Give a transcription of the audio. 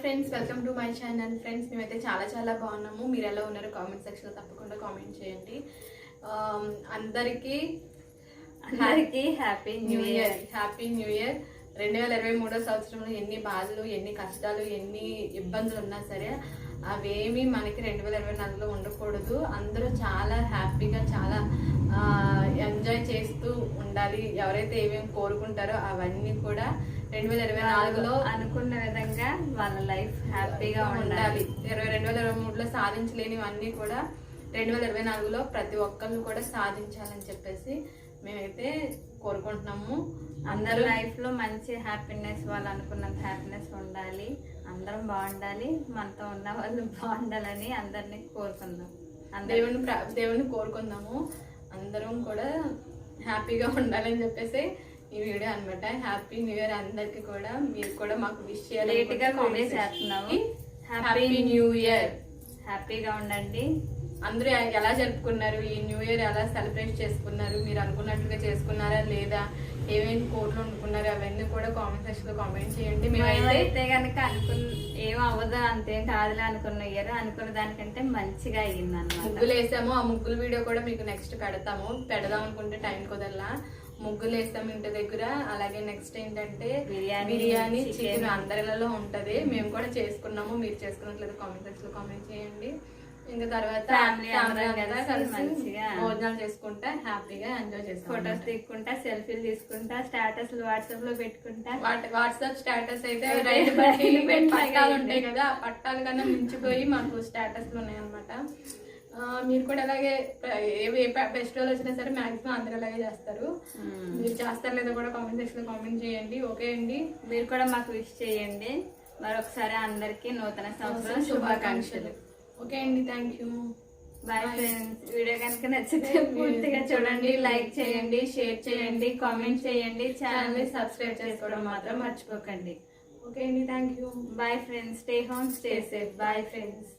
Friends welcome to my channel friends మేమైతే చాలా చాలా బాగున్నాము. మీరు ఎలా ఉన్నారో కామెంట్ సెక్షన్లో తప్పకుండా కామెంట్ చేయండి. Um, అందరికీ అందరికి happy new year happy new year రెండు వేల ఇరవై మూడో సంవత్సరంలో ఎన్ని బాధలు ఎన్ని కష్టాలు ఎన్ని ఇబ్బందులు ఉన్నా సరే అవేమి మనకి రెండు వేల ఇరవై నాలుగులో ఉండకూడదు. అందరూ చాలా హ్యాపీగా చాలా ఉండాలి ఎవరైతే ఏమేమి కోరుకుంటారో అవన్నీ కూడా రెండు వేల ఇరవై నాలుగులో అనుకున్న విధంగా వాళ్ళ లైఫ్ హ్యాపీగా ఉండాలి. ఇరవై రెండు వేల ఇరవై మూడులో సాధించలేనివన్నీ కూడా రెండు వేల ఇరవై నాలుగులో ప్రతి ఒక్కళ్ళు కూడా సాధించాలని చెప్పేసి మేమైతే కోరుకుంటున్నాము. అందరి అందరూ లైఫ్లో మంచి హ్యాపీనెస్ వాళ్ళు అనుకున్నంత హ్యాపీనెస్ ఉండాలి. అందరం బాగుండాలి. మనతో ఉన్న వాళ్ళు బాగుండాలని అందరినీ కోరుకుందాం. దేవుని దేవుని కోరుకుందాము. అందరం కూడా హ్యాపీగా ఉండాలని చెప్పేసి ఈ వీడియో అన్నమాట. హ్యాపీ న్యూ ఇయర్ అందరికి కూడా. మీరు కూడా మాకు విష్ చేయాలి లేట్గా వీడియో చేస్తున్నాము. హ్యాపీ న్యూ ఇయర్ హ్యాపీగా ఉండండి. అందరూ ఎలా జరుపుకున్నారు? ఈ న్యూ ఇయర్ ఎలా సెలబ్రేట్ చేసుకున్నారు? మీరు అనుకున్నట్లుగా చేసుకున్నారా లేదా? ఏమేమి కోట్లు అనుకున్నారు అవన్నీ కూడా కామెంట్ సెక్షన్లో కామెంట్ చేయండి. మేమైతే కనుక అనుకున్న ఏం అవ్వదు అంతేం కాదులే అనుకున్న ఇయర్ అనుకున్న దానికంటే మంచిగా అయ్యింది అనమాట ముగ్గులు వేసాము ఆ ముగ్గుల వీడియో కూడా మీకు నెక్స్ట్ పెడతాము. పెడదాం అనుకుంటే టైం కుదరలా. ముగ్గులు వేస్తాము ఇంటి దగ్గర. అలాగే నెక్స్ట్ ఏంటంటే బిర్యానీ, బిర్యానీ. చికెన్ అందరిలో ఉంటది. మేము కూడా చేసుకున్నాము. మీరు చేసుకున్నట్లేదు కామెంట్ సెక్షన్లో కామెంట్ చేయండి. ఇంకా తర్వాత కలిసి మంచిగా భోజనాలు చేసుకుంటా హ్యాపీగా ఎంజాయ్ చేస్తాం ఫొటోస్ తీసుకుంటా సెల్ఫీలు తీసుకుంటా స్టేటస్ వాట్సాప్లో పెట్టుకుంటా వాట్సాప్ స్టేటస్ అయితే. రైతు పట్టాలు. ఉంటాయి కదా. పట్టాల కన్నా మించిపోయి మాకు స్టేటస్లు ఉన్నాయి అనమాట మీరు కూడా అలాగే ఏ ఏ ఫెస్టివల్ వచ్చినా సరే మాక్సిమం అందరూ అలాగే చేస్తారు. మీరు చేస్తారు లేదో కూడా కామెంట్ సెక్షన్లో కామెంట్ చేయండి ఓకే అండి? మీరు కూడా మాకు విష్ చేయండి. మరొకసారి అందరికి నూతన సంవత్సరం శుభాకాంక్షలు. ఓకే అండి thank you bye friends video కనుక నచ్చితే పూర్తిగా చూడండి లైక్ చేయండి షేర్ చేయండి కామెంట్ చేయండి ఛానల్ని సబ్స్క్రైబ్ చేసుకోవడం మాత్రం మర్చిపోకండి. ఓకే అండి thank you bye friends stay home stay safe bye friends